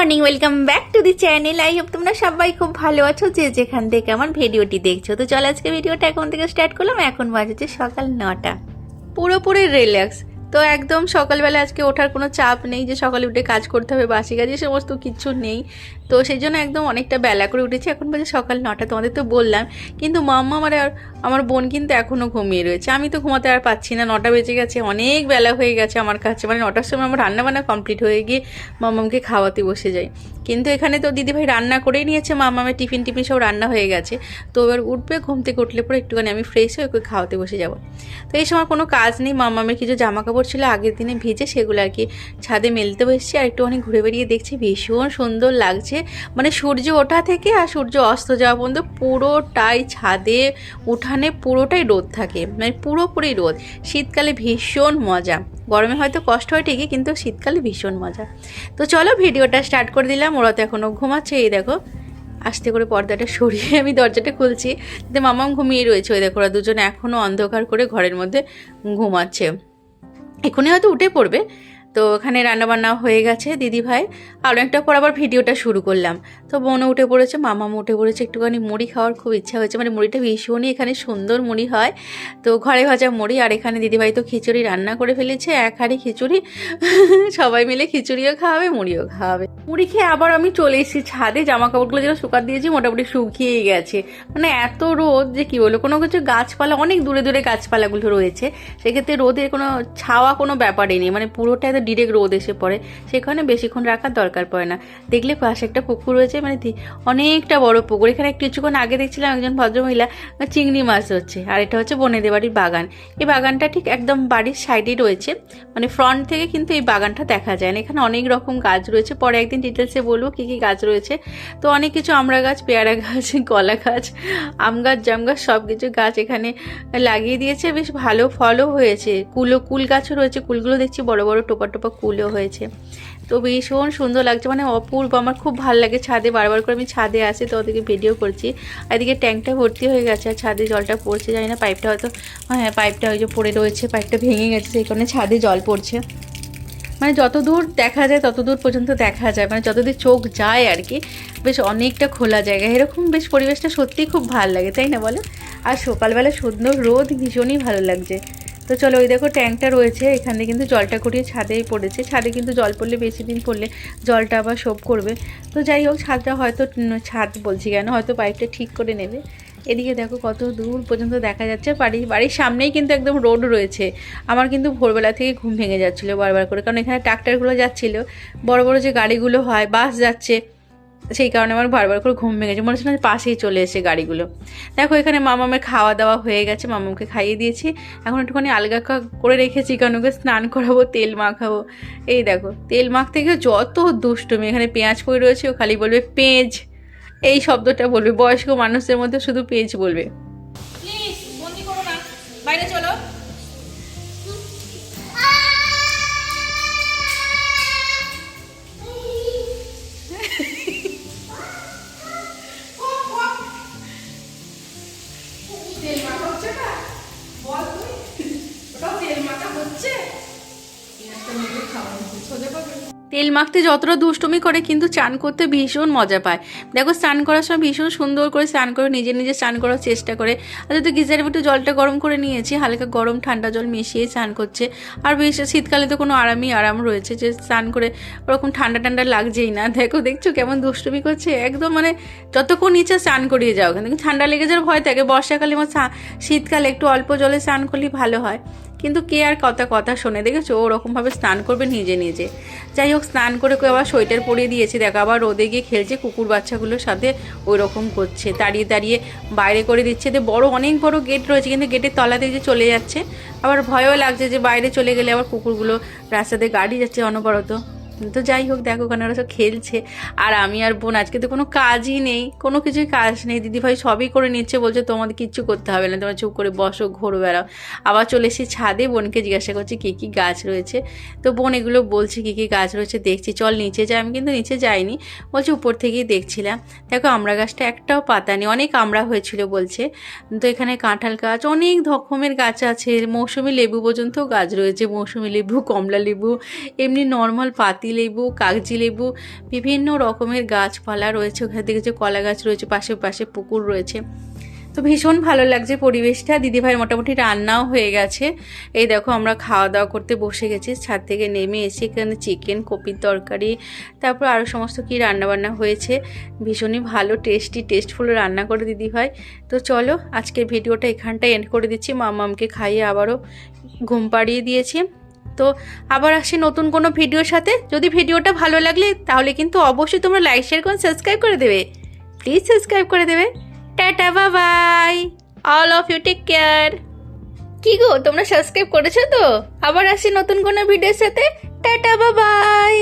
Morning, welcome back to the channel. I hope তোমরা সবাই খুব ভালো আছো, যে যেখান থেকে আমার ভিডিওটি দেখছ। তো চল আজকে ভিডিওটা এখন থেকে স্টার্ট করলাম। এখন বাজেছে সকাল নটা। পুরোপুরি রিল্যাক্স তো একদম সকালবেলা আজকে ওঠার কোনো চাপ নেই যে সকালে উঠে কাজ করতে হবে, বাসি কাজ সমস্ত কিছু নেই। তো সেই জন্য একদম অনেকটা বেলা করে উঠেছি। এখন বাজে সকাল নটা, তোমাদের তো বললাম। কিন্তু মাম্মা আমার আর আমার বোন কিন্তু এখনও ঘুমিয়ে রয়েছে। আমি তো ঘুমাতে আর পাচ্ছি না। নটা বেজে গেছে, অনেক বেলা হয়ে গেছে আমার কাছে। মানে নটার সময় আমার রান্নাবান্না কমপ্লিট হয়ে গিয়ে মামামকে খাওয়াতে বসে যাই। কিন্তু এখানে তো দিদিভাই রান্না করেই নিয়েছে, মামামের টিফিন টিফিন সব রান্না হয়ে গেছে। তো এবার উঠবে, ঘুম থেকে উঠলে পরে একটুখানি আমি ফ্রেশ হয়ে ওকে খাওয়াতে বসে যাব। তো এই সময় কোনো কাজ নেই। মামামের কিছু জামা কাপড় ছিল, আগের দিনে ভিজে সেগুলো আর কি ছাদে মেলতে বসছি আর একটুখানি ঘুরে বেরিয়ে দেখছি। ভীষণ সুন্দর লাগছে। মানে সূর্য ওঠা থেকে আর সূর্য অস্ত যাওয়া পর্যন্ত পুরোটাই ছাদে উঠানে পুরোটাই রোদ থাকে মানে পুরোপুরি রোদ। শীতকালে ভীষণ মজা। গরমে হয়তো কষ্ট হয় ঠিকই, কিন্তু শীতকালে ভীষণ মজা। তো চলো ভিডিওটা স্টার্ট করে দিলাম, ওরা তো এখনও ঘুমাচ্ছে, এই দেখো। আস্তে করে পর্দাটা সরিয়ে আমি দরজাটা খুলছি। যে মামাম ঘুমিয়ে রয়েছে, ওই দেখো, ওরা দুজন এখনও অন্ধকার করে ঘরের মধ্যে ঘুমাচ্ছে। এখনই হয়তো উঠে পড়বে তো ওখানে রান্নাবান্না হয়ে গেছে দিদি ভাই। আর একটা পর আবার ভিডিওটা শুরু করলাম। তো বোনও উঠে পড়েছে মামাম উঠে পড়েছে, একটুখানি মুড়ি খাওয়ার খুব ইচ্ছা হয়েছে। মানে মুড়িটা ভীষণই এখানে সুন্দর মুড়ি হয়। তো ঘরে ভাজা মুড়ি, আর এখানে দিদিভাই তো খিচুড়ি রান্না করে ফেলেছে, এক হাঁড়ি খিচুড়ি। সবাই মিলে খিচুড়িও খাওয়াবে, মুড়িও খাওয়াবে। মুড়ি খেয়ে আবার আমি চলে এসেছি ছাদে জামা কাপড়গুলো যেটা শুকাত দিয়েছি, মোটামুটি শুকিয়েই গেছে। মানে এত রোদ যে কি বলব, কোনো কিছু গাছপালা, অনেক দূরে দূরে গাছপালাগুলো রয়েছে। সেক্ষেত্রে রোদের কোনো ছাওয়া কোনো ব্যাপারই নেই মানে পুরোটা এত ডিরেক্ট রোদ এসে পড়ে, সেখানে বেশিক্ষণ রাখার দরকার পড়ে না। দেখলে পাশে একটা পুকুর রয়েছে মানে অনেকটা বড় পুকুর। এখানে কিছুক্ষণ আগে দেখছিলাম একজন ভদ্রমহিলা চিংড়ি মাছ হচ্ছে আর এটা হচ্ছে বনেদে বাড়ির বাগান। এই বাগানটা ঠিক একদম বাড়ির সাইডেই রয়েছে মানে ফ্রন্ট থেকে কিন্তু এই বাগানটা দেখা যায় না। এখানে অনেক রকম গাছ রয়েছে, পরে একদিন ডিটেলসে বলব কী কী গাছ রয়েছে। তো অনেক কিছু আমড়া গাছ, পেয়ারা গাছ, কলা গাছ, আম গাছ, জাম গাছ, সব কিছু গাছ এখানে লাগিয়ে দিয়েছে। বেশ ভালো ফলও হয়েছে। কুলো, কুল গাছও রয়েছে। কুলগুলো দেখছি বড় বড় টোপা টোপা কুলও হয়েছে। তো ভীষণ সুন্দর লাগছে। মানে অপূর্ব। আমার খুব ভালো লাগে ছাদে। বারবার করে আমি ছাদে আসি তো ওদিকে ভিডিও করছি। এদিকে ট্যাঙ্কটা ভর্তি হয়ে গেছে। আর ছাদে জলটা পড়ছে। জানি না পাইপটা হয়তো হ্যাঁ পাইপটা ওই যে পড়ে রয়েছে পাইপটা ভেঙে গেছে। সেই কারণে ছাদে জল পড়ছে। মানে যতদূর দেখা যায় তত দূর পর্যন্ত দেখা যায়। মানে যতদূর চোখ যায় আর কি, বেশ অনেকটা খোলা জায়গা। এরকম বেশ পরিবেশটা সত্যিই খুব ভালো লাগে, তাই না বলো? আর সকালবেলা সুন্দর রোদ ভীষণই ভালো লাগছে। তো চলো ওই দেখো ট্যাঙ্কটা রয়েছে, এখানে কিন্তু জলটা করিয়ে ছাদেই পড়েছে। ছাদে কিন্তু জল পড়লে, বেশি দিন পড়লে জলটা আবার শোপ করবে। তো যাই হোক, ছাদটা হয়তো ছাদ বলছি কেন, হয়তো পাইপটা ঠিক করে নেবে। এদিকে দেখো কত দূর পর্যন্ত দেখা যাচ্ছে, বাড়ি, বাড়ির সামনেই কিন্তু একদম রোড রয়েছে। আমার কিন্তু ভোরবেলা থেকে ঘুম ভেঙে যাচ্ছিল বারবার করে, কারণ এখানে ট্রাক্টারগুলো যাচ্ছিল, বড় বড় যে গাড়িগুলো হয়, বাস যাচ্ছে, সেই কারণে আমার বারবার করে ঘুম ভেঙেছে মনে হচ্ছে না পাশেই চলে এসে গাড়িগুলো। দেখো এখানে মামামের খাওয়া দাওয়া হয়ে গেছে, মামামকে খাইয়ে দিয়েছি। এখন একটুখানি আলগা করে রেখেছি, কারণ ওকে স্নান করাবো, তেল মাখাবো। এই দেখো, তেল মাখতে গিয়ে যত দুষ্টুমি, এখানে পেঁয়াজ পড়ে রয়েছে, ও খালি বলবে, পেঁয়াজ। এই শব্দটা বলবে। বয়স্ক মানুষদের মধ্যে শুধু পেঁয়াজ বলবে। প্লিজ বন্দি করো না। বাইরে চলো। তেল মাখা হচ্ছে না? বল তুই। ওটাও তেল মাখা হচ্ছে? খাওয়া হচ্ছে। সোজা পাবে। তেল মাখতে যতটা দুষ্টুমি করে, কিন্তু চান করতে ভীষণ মজা পায়। দেখো, স্নান করার সময় ভীষণ সুন্দর করে স্নান করে, নিজে নিজে স্নান করার চেষ্টা করে। আর যদি গিজারে একটু জলটা গরম করে নিয়েছি, হালকা গরম ঠান্ডা জল মিশিয়ে স্নান করছে। আর বেশ, শীতকালে তো কোনো আরামই আরাম রয়েছে, যে স্নান করে ওরকম ঠান্ডা ঠান্ডা লাগছেই না। দেখো, দেখছ কেমন দুষ্টুমি করছে? একদম মানে যতক্ষণ ইচ্ছা স্নান করিয়ে যাও। কিন্তু ঠান্ডা লেগে যাওয়ার ভয় থাকে। বর্ষাকালে আমার শীতকালে একটু অল্প জলে স্নান করলেই ভালো হয়। কিন্তু কে আর কথা কথা শোনে? দেখেছ? ওরকমভাবে স্নান করবে নিজে নিজে। যাই হোক, স্নান করে কেউ আবার সোয়েটার পরিয়ে দিয়েছে। দেখো, আবার রোদে গিয়ে খেলছে কুকুর বাচ্চাগুলোর সাথে ওই রকম করছে। দাঁড়িয়ে দাঁড়িয়ে বাইরে করে দিচ্ছে। যে বড়, অনেক বড় গেট রয়েছে, কিন্তু গেটের তলাতে যে চলে যাচ্ছে, আবার ভয়ও লাগছে যে বাইরে চলে গেলে আবার কুকুরগুলো রাস্তাতে গাড়ি যাচ্ছে অনবরত। তো যাই হোক, দেখো ওখানে ওরা সব খেলছে। আর আমি আর বোন, আজকে তো কোনো কাজই নেই। কোনো কিছুই কাজ নেই। দিদিভাই সবই করে নিচ্ছে, বলছে তোমাদের কিচ্ছু করতে হবে না। তোমার চুপ করে বসো, ঘোরো, বেড়াও। আবার চলে এসেছি ছাদে। বোনকে জিজ্ঞাসা করছি, কী কী গাছ রয়েছে? তো বোন এগুলো বলছে, কী কী গাছ রয়েছে? দেখছি, চল নিচে যাই। আমি কিন্তু নিচে যাইনি। বলছে, উপর থেকেই দেখছিলাম। দেখো আমড়া গাছটা একটাও পাতা নেই। অনেক আমড়া হয়েছিল, বলছে। তো এখানে কাঁঠাল গাছ, অনেক রকমের গাছ আছে। মৌসুমি লেবু পর্যন্ত গাছ রয়েছে। মৌসুমি লেবু, কমলা লেবু, এমনি নর্মাল পাতি লেবু, কাগজি লেবু, বিভিন্ন রকমের গাছপালা রয়েছে। ওখানে দেখেছি কলা গাছ রয়েছে, পাশে পাশে পুকুর রয়েছে। তো ভীষণ ভালো লাগছে পরিবেশটা। দিদিভাই মোটামুটি রান্নাও হয়ে গেছে। এই দেখো আমরা খাওয়া দাওয়া করতে বসে গেছি, ছাদ থেকে নেমে এসে এখানে চিকেন, কপির তরকারি, তারপর আরও সমস্ত কী রান্নাবান্না হয়েছে। ভীষণই ভালো টেস্টি টেস্টফুল রান্না করে দিদিভাই। তো চলো, আজকের ভিডিওটা এখানটায় এন্ড করে দিচ্ছি। মামামকে খাইয়ে আবারও ঘুম পাড়িয়ে দিয়েছি। তো আবার আসি নতুন কোনো ভিডিওর সাথে। যদি ভিডিওটা ভালো লাগলে, তাহলে কিন্তু অবশ্যই তোমরা লাইক শেয়ার করে সাবস্ক্রাইব করে দেবে। প্লিজ সাবস্ক্রাইব করে দেবে। টাটা বা bye all of you take care কি গো, তোমরা সাবস্ক্রাইব করেছ তো? আবার আসি নতুন কোনো ভিডিওর সাথে। টাটা বা বাই